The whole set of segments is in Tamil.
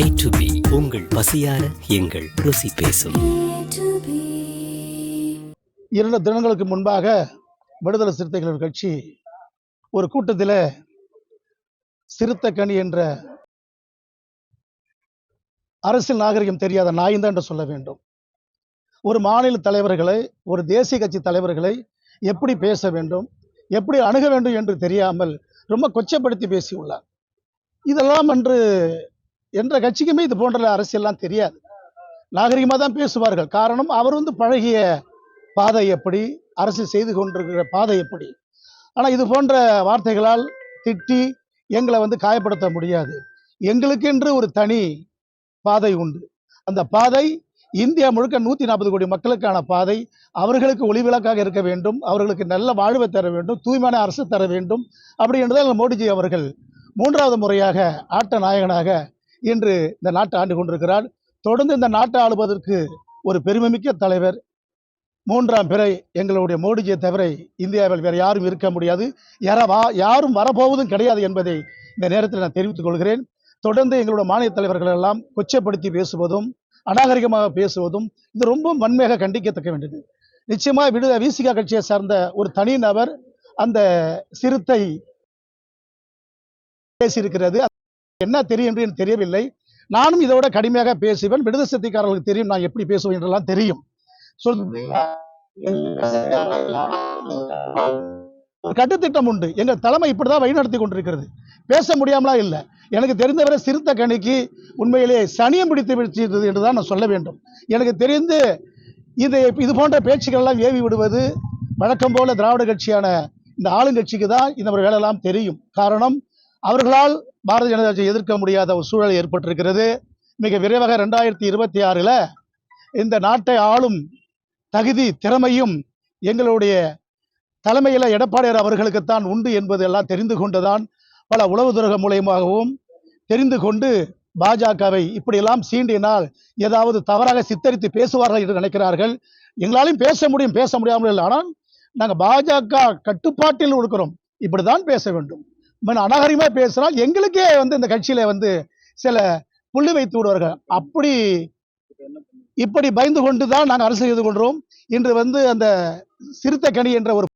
ஏ டு பி உங்கள் பசியார எங்கள் ருசி பேசும். இரண்டு தினங்களுக்கு முன்பாக விடுதலை சிறுத்தைகள் கட்சி ஒரு கூட்டத்தில் சிறுத்தைக்கணி என்ற அரசியல் நாகரிகம் தெரியாத நாய்ந்தான் என்று சொல்ல வேண்டும். ஒரு மாநில தலைவர்களை ஒரு தேசிய கட்சி தலைவர்களை எப்படி பேச வேண்டும் எப்படி அணுக வேண்டும் என்று தெரியாமல் ரொம்ப கொச்சப்படுத்தி பேசியுள்ளார். இதெல்லாம் அன்று என்ற கட்சிக்குமே இது போன்ற அரசியல்லாம் தெரியாது. நாகரிகமாக தான் பேசுவார்கள். காரணம் அவர் வந்து பழகிய பாதை எப்படி அரசு செய்து கொண்டிருக்கிற பாதை எப்படி? ஆனால் இது போன்ற வார்த்தைகளால் திட்டி எங்களை வந்து காயப்படுத்த முடியாது. எங்களுக்கென்று ஒரு தனி பாதை உண்டு. அந்த பாதை இந்தியா முழுக்க நூற்றி நாற்பது கோடி மக்களுக்கான பாதை. அவர்களுக்கு ஒளிவிளக்காக இருக்க வேண்டும். அவர்களுக்கு நல்ல வாழ்வை தர வேண்டும். தூய்மையான அரசு தர வேண்டும். அப்படி என்றுதான் மோடிஜி அவர்கள் மூன்றாவது முறையாக ஆட்ட நாயகனாக இன்று இந்த நாட்டை ஆண்டு கொண்டிருக்கிறார். தொடர்ந்து இந்த நாட்டை ஆளுவதற்கு ஒரு பெருமைமிக்க தலைவர் மூன்றாம் பிறை எங்களுடைய மோடிஜியை தவிர இந்தியாவில் வேறு யாரும் இருக்க முடியாது. யாரா யாரும் வரப்போவதும் கிடையாது என்பதை இந்த நேரத்தில் நான் தெரிவித்துக் கொள்கிறேன். தொடர்ந்து எங்களுடைய மாநில தலைவர்கள் எல்லாம் கொச்சப்படுத்தி பேசுவதும் அநாகரிகமாக பேசுவதும் இது ரொம்ப வன்மையாக கண்டிக்கத்தக்க வேண்டியது. நிச்சயமா விடுத விசிகா கட்சியை சார்ந்த ஒரு தனி நபர் அந்த சிறுத்தை பேசியிருக்கிறது. என்ன தெரியும் என்று எனக்கு தெரியவில்லை. நானும் இதோட கடுமையாக பேசுவேன். விடுதலை சக்திக்காரர்களுக்கு தெரியும் நான் எப்படி பேசுவேன் என்றெல்லாம் தெரியும். கட்டுத்திட்டம் உண்டு. எங்க தலைமை இப்படிதான் வழிநடத்தி கொண்டிருக்கிறது. பேச முடியாமலா இல்ல. எனக்கு தெரிந்தவரை சிறுத்த கணிக்கு உண்மையிலே சனியம் பிடித்து விடுத்தது என்றுதான் நான் சொல்ல வேண்டும். எனக்கு தெரிந்து இது இது போன்ற பேச்சுக்கள் எல்லாம் ஏவி விடுவது வழக்கம் போல திராவிட கட்சியான இந்த ஆளுங்கட்சிக்கு தான் இந்த மாதிரி வேலையெல்லாம் தெரியும். காரணம் அவர்களால் பாரதிய ஜனதா கட்சி எதிர்க்க முடியாத ஒரு சூழல் ஏற்பட்டிருக்கிறது. மிக விரைவாக ரெண்டாயிரத்தி இருபத்தி ஆறில் இந்த நாட்டை ஆளும் தகுதி திறமையும் எங்களுடைய தலைமையில் எடப்பாடியார் அவர்களுக்குத்தான் உண்டு என்பது எல்லாம் தெரிந்து கொண்டுதான் பல உளவுத்துறை மூலியமாகவும் தெரிந்து கொண்டு பாஜகவை இப்படியெல்லாம் சீண்டினால் ஏதாவது தவறாக சித்தரித்து பேசுவார்கள் என்று நினைக்கிறார்கள். எங்களாலையும் பேச முடியும் பேச முடியாமல் இல்லை. ஆனால் நாங்கள் பாஜக கட்டுப்பாட்டில் இருக்கிறோம். இப்படிதான் பேச வேண்டும். அநாகரிகமாக அநாகரிகமா எங்களுக்கே வந்து இந்த கட்சியில் வந்து சில புள்ளி வைத்து விடுவார்கள். அப்படி இப்படி பயந்து கொண்டு தான் நாங்கள் அரசு செய்து கொள்கிறோம் இன்று வந்து அந்த சிறுத்தை கனி என்ற ஒரு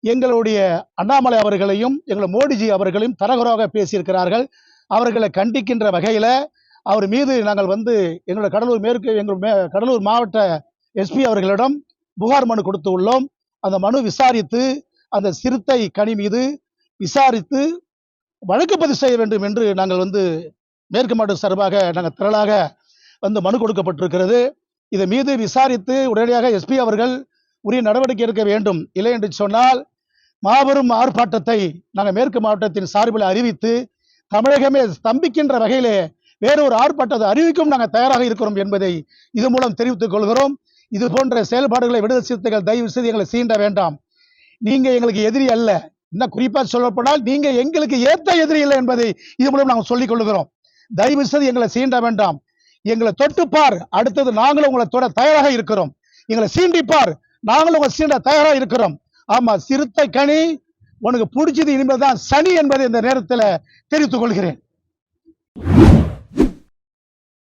எங்களுடைய அண்ணாமலை அவர்களையும் எங்கள் மோடிஜி அவர்களையும் தரகுறாக பேசியிருக்கிறார்கள். அவர்களை கண்டிக்கின்ற வகையில் அவர் மீது நாங்கள் வந்து எங்களோட கடலூர் மேற்கு எங்கள் மே- கடலூர் மாவட்ட எஸ்பி அவர்களிடம் புகார் மனு கொடுத்து உள்ளோம். அந்த மனு விசாரித்து அந்த சிறுத்தை கனி மீது விசாரித்து வழக்கு பதிவு செய்ய வேண்டும் என்று நாங்கள் வந்து மேற்கு மாவட்ட சார்பாக நாங்கள் திரளாக வந்து மனு கொடுக்கப்பட்டிருக்கிறது. இதை மீது விசாரித்து உடனடியாக எஸ்பி அவர்கள் உரிய நடவடிக்கை எடுக்க வேண்டும். இல்லை என்று சொன்னால் மாபெரும் ஆர்ப்பாட்டத்தை நாங்கள் மேற்கு மாவட்டத்தின் சார்பில் அறிவித்து தமிழகமே ஸ்தம்பிக்கின்ற வகையிலே வேறொரு ஆர்ப்பாட்டத்தை அறிவிக்கும் நாங்கள் தயாராக இருக்கிறோம் என்பதை இது மூலம் தெரிவித்துக் கொள்கிறோம். இது போன்ற செயல்பாடுகளை விடுதலை சிறுத்தைகள் தயவு செய்து எங்களை சீண்ட வேண்டாம். நீங்கள் எங்களுக்கு எதிரி அல்ல. இன்னும் குறிப்பா சொல்லப்போனால் நீங்க எங்களுக்கு ஏத்த எதிரி இல்லை என்பதை இது மூலம் நாங்கள் சொல்லிக் கொள்கிறோம். தயவு செய்து எங்களை சீண்ட வேண்டாம். எங்களை தொட்டுப்பார் அடுத்தது நாங்களும் உங்களை தொட தயாராக இருக்கிறோம். எங்களை சீண்டிப்பார் நாங்களும் உங்களை சீண்ட தயாராக இருக்கிறோம். ஆமா சிறுத்தை கனி உனக்கு பிடிச்சது இனிமேல் தான் சனி என்பதை இந்த நேரத்தில் தெரிவித்துக் கொள்கிறேன்.